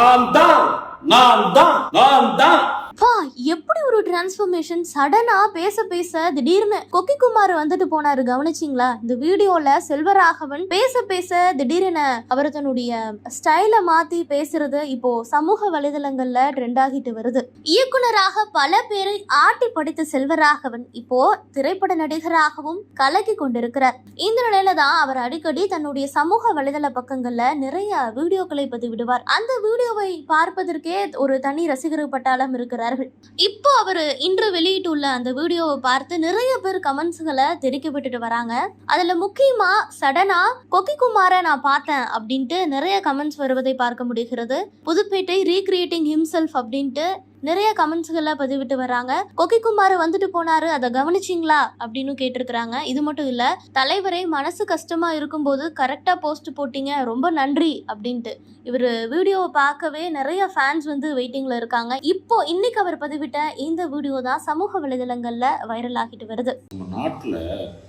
நான் தான் நான் தான் நான் தான் பா எப்படி ஒரு டிரான்ஸ்ஃபர்மேஷன் சடனா பேச பேச திடீர்னு கொக்கி குமார் வந்துட்டு போனாரு கவனிச்சிங்களா? இந்த வீடியோல செல்வராகவன் பேச பேச திடீரென அவர் தன்னுடைய ஸ்டைல மாத்தி பேசுறது இப்போ சமூக வலைதளங்கள்ல ட்ரெண்ட் ஆகிட்டு வருது. இயக்குனராக பல பேரை ஆட்டி படித்த செல்வராகவன் இப்போ திரைப்பட நடிகராகவும் கலக்கி கொண்டிருக்கிறார். இந்த நிலையில தான் அவர் அடிக்கடி தன்னுடைய சமூக வலைதள பக்கங்கள்ல நிறைய வீடியோக்களை பதிவிடுவார். அந்த வீடியோவை பார்ப்பதற்கே ஒரு தனி ரசிகர் பட்டாளம் இருக்கிறார்கள். இப்போ அவர் இன்று வெளியிட்டுள்ள அந்த வீடியோவை பார்த்து நிறைய பேர் கமெண்ட்ஸ்களை தெரிவிக்க விட்டுட்டு வராங்க. அதுல முக்கியமா சடனா கொக்கி குமாரை நான் பார்த்தேன் அப்படின்ட்டு நிறைய கமெண்ட்ஸ் வருவதை பார்க்க முடிகிறது. புதுப்பேட்டை ரீக்ரியேட்டிங் ஹிம்செல்ஃப் அப்படின்ட்டு நிறைய கமெண்ட்ஸ்களை பதிவிட்டு வராங்க கொக்கி குமார் வந்துட்டு போனாரு. அதை கவனிச்சிங்களா? அப்படின்னு கேட்டிருக்கிறாங்க. இது மட்டும் இல்ல தலைவரை மனசு கஷ்டமா இருக்கும்போது கரெக்டா போஸ்ட் போட்டீங்க. ரொம்ப நன்றி அப்படின்ட்டு. இவர் வீடியோவை பார்க்கவே நிறைய ஃபேன்ஸ் வந்து வெயிட்டிங்ல இருக்காங்க. இப்போ இன்னைக்கு அவர் பதிவிட்ட இந்த வீடியோ தான் சமூக வலைதளங்கள்ல வைரல் ஆகிட்டு வருது. நம்ம நாட்டில்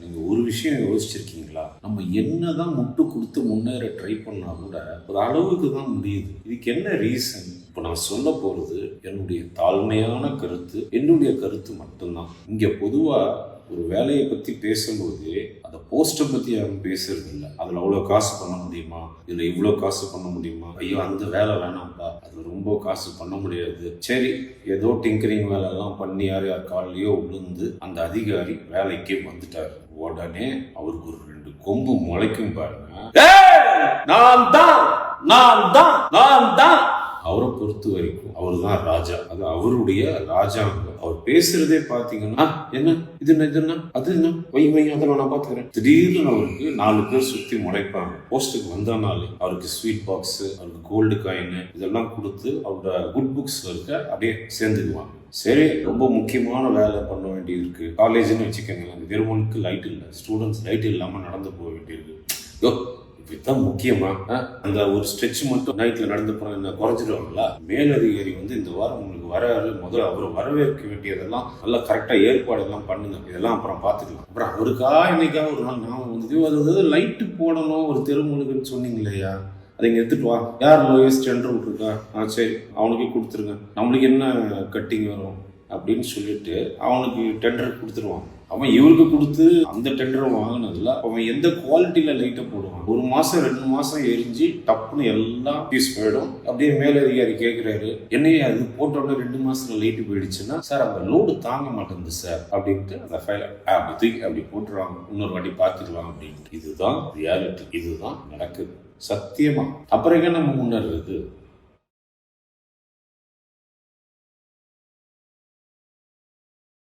நீங்க ஒரு விஷயம் யோசிச்சிருக்கீங்களா? நம்ம என்னதான் முட்டு கொடுத்து முன்னேற ட்ரை பண்ணா கூட ஒரு அளவுக்கு தான் முடியுது. இதுக்கு என்ன ரீசன் இப்போ நான் சொல்ல போகிறது என்னுடைய தாழ்மையான கருத்து என்னுடைய கருத்து மட்டும்தான். இங்கே பொதுவாக ஒரு வேலையை பற்றி பேசும்போது அந்த போஸ்ட்டை பற்றி யாரும் பேசுறது இல்லை அதில் அவ்வளோ காசு பண்ண முடியுமா? இதில் இவ்வளோ காசு பண்ண முடியுமா? ஐயோ அந்த வேலை வேணாம்ப்பா. அது ரொம்ப காசு பண்ண முடியாது. சரி ஏதோ டிங்கரிங் வேலைலாம் பண்ணி யார் யார் காலையோ விழுந்து அந்த அதிகாரி வேலைக்கே வந்துட்டார். உடனே அவருக்கு ஒரு ரெண்டு கொம்பு முளைக்கும் பாருங்க. நான் தான்! நான் தான்! நான் தான்! அவரை பொறுத்த வரைக்கும் அவர் தான் ராஜா. அது அவருடைய ராஜாங்கம். அவர் பேசுறதே பாத்தீங்கன்னா என்ன? இது என்ன இது என்ன? அது என்ன? வை வை அதெல்லாம் நான் பாத்துக்கிறேன் திடீர்னு அவருக்கு நாலு பேர் சுத்தி முளைப்பாங்க. போஸ்ட்டுக்கு வந்தனாலே அவருக்கு ஸ்வீட் பாக்ஸ் அவருக்கு கோல்டு காயின் இதெல்லாம் கொடுத்து அவரோட குட் புக்ஸ் இருக்க அப்படியே சேர்ந்துக்குவாங்க. சரி ரொம்ப முக்கியமான வேலை பண்ண வேண்டியது இருக்கு காலேஜ்னு வச்சுக்கோங்களேன் வெறுமனுக்கு லைட் இல்லை. ஸ்டூடெண்ட்ஸ் லைட் இல்லாமல் நடந்து போக வேண்டியிருக்கு. யோ இதுதான் முக்கியமா? அந்த ஒரு ஸ்ட்ரெச் மட்டும் நைட்ல நடந்து போனா என்ன குறைஞ்சிடுவாங்களா? மேலதிகாரி வந்து இந்த வாரம் உங்களுக்கு வராரு. முதல்ல அவர் வரவேற்க வேண்டியதெல்லாம் நல்லா கரெக்டா ஏற்பாடு எல்லாம் பண்ணுங்க. இதெல்லாம் அப்புறம் பாத்துக்கலாம் அப்புறம் அவருக்கா இன்னைக்கா ஒரு நாள் நான் வந்து அதாவது லைட்டு போடணும் ஒரு தெருமுழுக்குன்னு சொன்னீங்க இல்லையா அதை இங்க எடுத்துட்டு வா. யார் லோயஸ்ட் டெண்டர் விட்டுருக்கா? ஆ சரி அவனுக்கே கொடுத்துருங்க. நம்மளுக்கு என்ன கட்டிங் வரும்? அப்படின்னு சொல்லிட்டு அவனுக்கு டெண்டர் கொடுத்துருவான் அவன் இவருக்கு கொடுத்து அந்த டெண்டரை வாங்கினதுல அவன் எந்த குவாலிட்டியில் லைட்டை போடுவான்? ஒரு மாதம் ரெண்டு மாதம் எரிஞ்சு டப்புன்னு எல்லாம் பீஸ் போயிடும். அப்படியே மேலதிகாரி கேட்குறாரு என்னையே அது போட்டோட ரெண்டு மாதத்தில் லைட்டு போயிடுச்சுன்னா சார் அந்த லோடு தாங்க மாட்டேங்குது சார் அப்படின்ட்டு அந்த ஃபைலை அப்படி தூக்கி அப்படி போட்டுருவாங்க. இன்னொரு வாட்டி பார்த்துக்கலாம் அப்படின்ட்டு. இதுதான் ரியாலிட்டி இதுதான் நடக்குது. சத்தியமா. அப்புறம் நம்ம முன்னேறது?